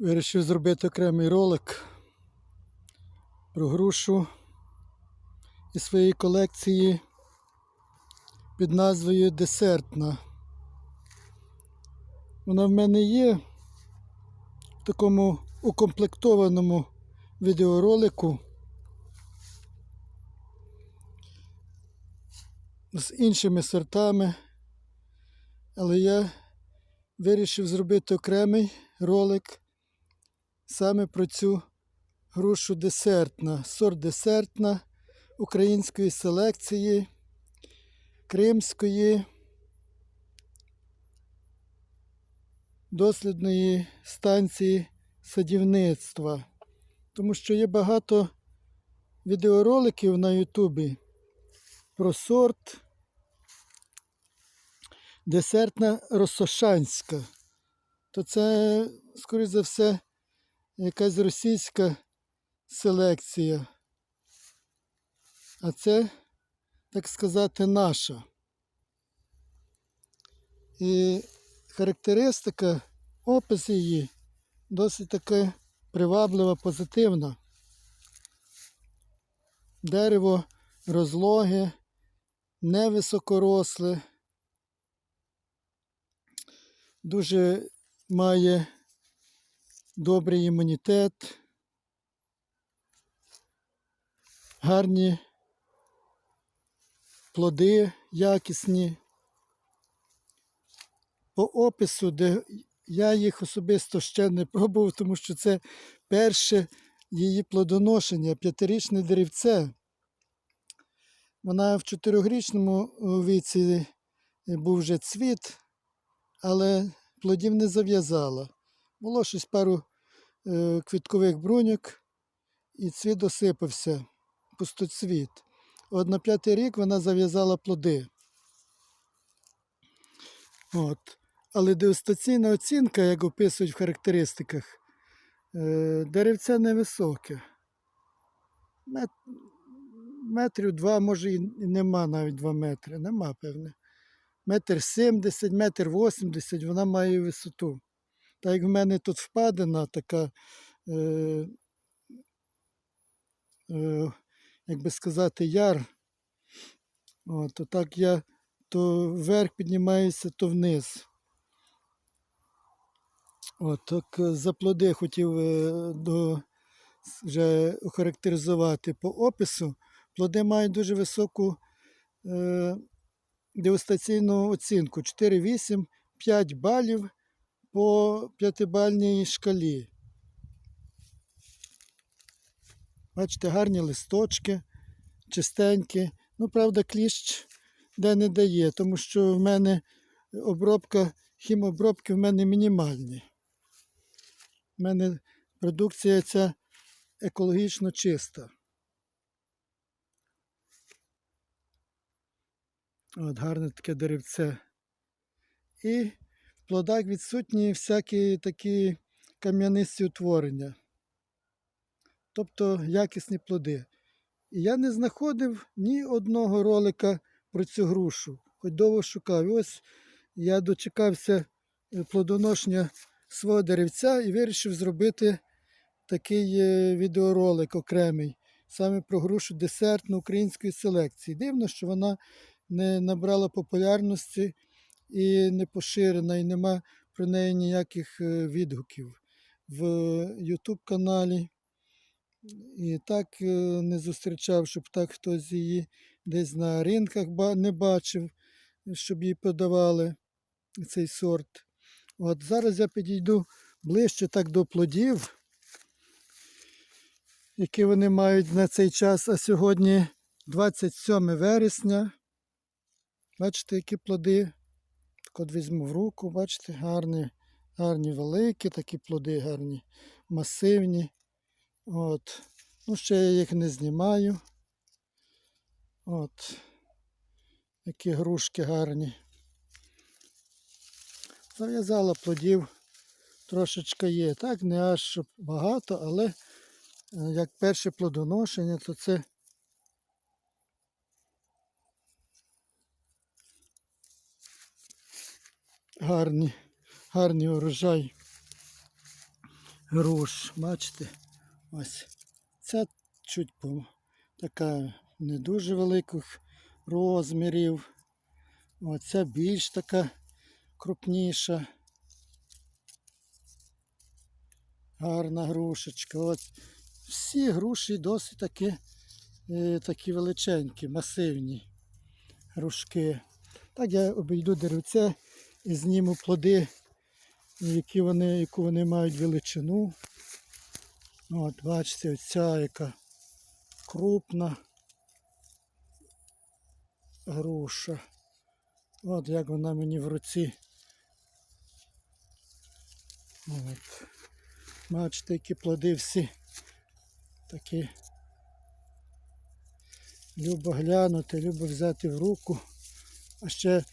Вирішив зробити окремий ролик про грушу із своєї колекції під назвою Десертна. Вона в мене є в такому укомплектованому відеоролику з іншими сортами, але я вирішив зробити окремий ролик саме про цю грушу десертна, сорт десертна української селекції, кримської, дослідної станції садівництва. Тому що є багато відеороликів на Ютубі про сорт десертна росошанська. То це, скоріш за все, якась російська селекція. А це, так сказати, наша. І характеристика, опис її досить таки приваблива, позитивна. Дерево розлоге, невисокоросле, дуже має добрий імунітет, гарні плоди якісні. По опису, де я їх особисто ще не пробував, тому що це перше її плодоношення, п'ятирічне деревце. Вона в чотирьохрічному віці був вже цвіт, але плодів не зав'язала. Було щось пару е, квіткових бруньок, і цвіт осипався, пустоцвіт. От на п'ятий рік вона зав'язала плоди. От. Але дегустаційна оцінка, як описують в характеристиках, е, деревце невисоке. Мет, метрів два, може і нема навіть два метри. Нема, певне. Метр сімдесят, метр вісімдесят, вона має висоту. Так як в мене тут впадина така, е, е, як би сказати, яр. От, то так я то вверх піднімаюся, то вниз. От, так е, за плоди хотів е, до, вже охарактеризувати по опису. Плоди мають дуже високу е, дегустаційну оцінку 4,8, 5 балів по п'ятибальній шкалі. Бачите, гарні листочки, чистенькі. Ну, правда, кліщ де не дає, тому що в мене обробка, хімобробки в мене мінімальні. У мене продукція ця екологічно чиста. От гарне таке деревце. І плодах відсутні всякі такі кам'янисті утворення. Тобто якісні плоди. І я не знаходив ні одного ролика про цю грушу, хоч довго шукав. І ось я дочекався е, плодоношення свого деревця і вирішив зробити такий е, відеоролик окремий, саме про грушу десертну української селекції. Дивно, що вона не набрала популярності і не поширена, і нема про неї ніяких е, відгуків в YouTube каналі. І так е, не зустрічав, щоб так хтось її десь на ринках не бачив, щоб її подавали цей сорт. От зараз я підійду ближче так до плодів, які вони мають на цей час. А сьогодні 27 вересня. Бачите, які плоди. Так от візьму в руку, бачите, гарні, гарні великі, такі плоди гарні, масивні. От. Ну, ще я їх не знімаю. От. Які грушки гарні. Зав'язала плодів трошечки є. Так, не аж багато, але е, як перше плодоношення, то це гарні, гарний урожай груш. Бачите? Ось. Ця чуть по, така не дуже великих розмірів. Оця більш така крупніша. Гарна грушечка. От всі груші досить таки, е, такі величенькі, масивні грушки. Так я обійду деревце і зніму плоди, які вони, яку вони мають величину. От, бачите, оця яка крупна груша. От як вона мені в руці. От. Бачите, які плоди всі такі. Любо глянути, любо взяти в руку. А ще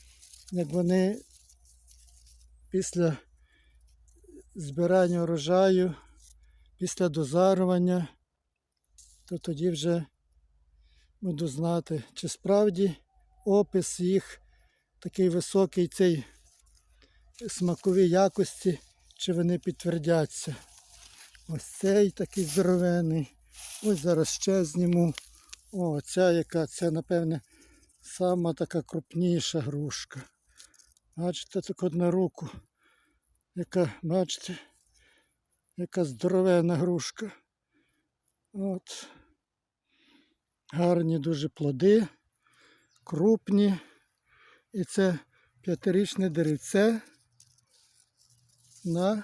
як вони після збирання урожаю, після дозарування, то тоді вже буду знати, чи справді опис їх такий високий, цей смакові якості, чи вони підтвердяться. Ось цей такий здоровений. Ось зараз ще зніму. О, ця яка, це, напевне, сама така крупніша грушка. Бачите, так от на руку. Яка, бачите, яка здоровена грушка. От. Гарні дуже плоди, крупні. І це п'ятирічне деревце на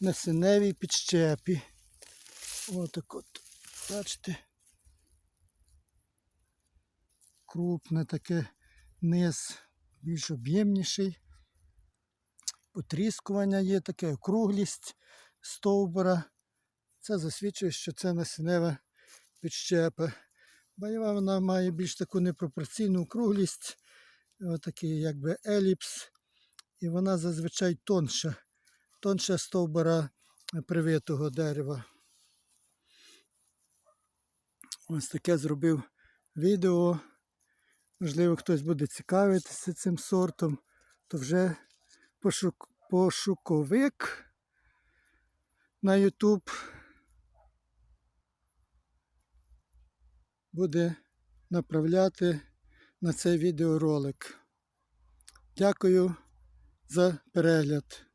насінневій підщепі. Отак от, бачите. Крупне таке низ більш об'ємніший. Потріскування є таке, округлість стовбура. Це засвідчує, що це насінева підщепа. Бойова вона має більш таку непропорційну округлість, отакий якби еліпс. І вона зазвичай тонша, тонша стовбура привитого дерева. Ось таке зробив відео. Можливо, хтось буде цікавитися цим сортом, то вже пошук, пошуковик на YouTube буде направляти на цей відеоролик. Дякую за перегляд.